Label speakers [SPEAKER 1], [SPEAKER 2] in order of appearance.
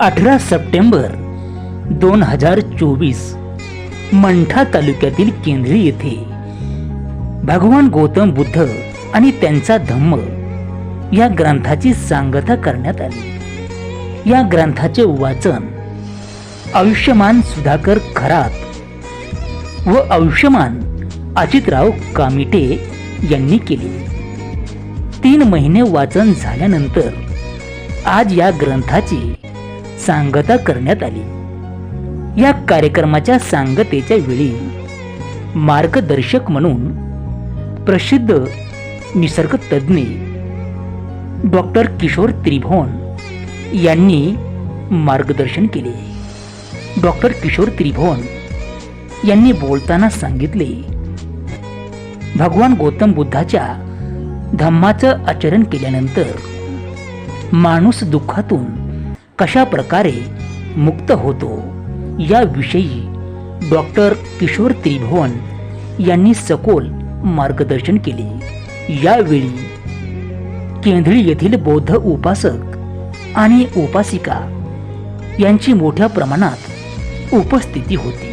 [SPEAKER 1] अठरा सप्टेंबर दोन हजार चोवीस मंठा तालुक्यातील केंद्री येथे. भगवान गौतम बुद्ध आणि त्यांचा धम्म या ग्रंथाची सांगता करण्यात आली. या ग्रंथाचे वाचन आयुष्यमान सुधाकर खरात व आयुष्यमान अजितराव कामिटे यांनी केले. तीन महिने वाचन झाल्यानंतर आज या ग्रंथाची सांगता करण्यात आली. या कार्यक्रमाच्या सांगतेच्या वेळी मार्गदर्शक म्हणून प्रसिद्ध निसर्गतज्ञ डॉक्टर किशोर त्रिभुवन यांनी मार्गदर्शन केले. डॉक्टर किशोर त्रिभुवन यांनी बोलताना सांगितले भगवान गौतम बुद्धाच्या धम्माचं आचरण केल्यानंतर माणूस दुःखातून कशा प्रकारे मुक्त होतो याविषयी डॉक्टर किशोर त्रिभुवन यांनी सखोल मार्गदर्शन केले. यावेळी केंद्री येथील बौद्ध उपासक आणि उपासिका यांची मोठ्या प्रमाणात उपस्थिती होती.